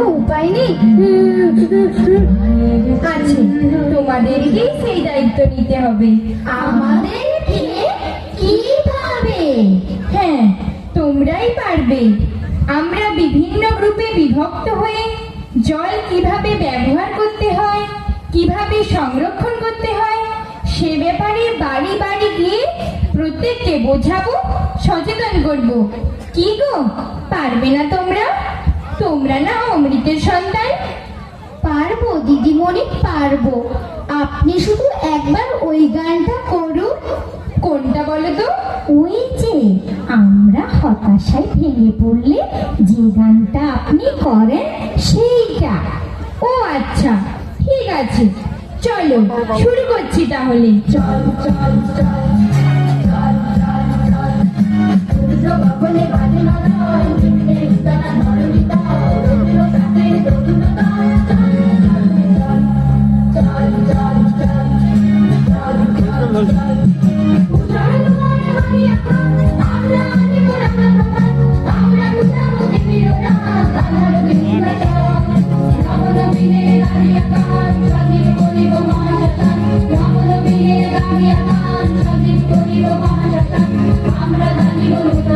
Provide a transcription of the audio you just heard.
কোনো উপায় নেই? আছে তোমাদেরকেই সেই দায়িত্ব নিতে হবে। আমাদেরকে কীভাবে হ্যাঁ তোমরাই পারবে। আমরা বিভিন্ন গ্রুপে বিভক্ত হয়ে জল কীভাবে ব্যবহার করতে হয়, কীভাবে সংরক্ষণ করতে হয়, সে ব্যাপারে বাড়ি বাড়ি গিয়ে প্রত্যেককে বোঝাবো, সচেতন করব। কি গো? পারবে না তোমরা? তোমরা না অমৃতের সন্তান পারব দিদিমণি পারব আপনি শুধু একবার ওই গানটা করুন কোনটা বলো তো ওই যে আমরা হতাশায় ভেঙে পড়লে যে গানটা আপনি করেন সেইটা ও আচ্ছা ঠিক আছে চলো শুরু করছি তাহলে চল চল চল বলে বাজে না আমরা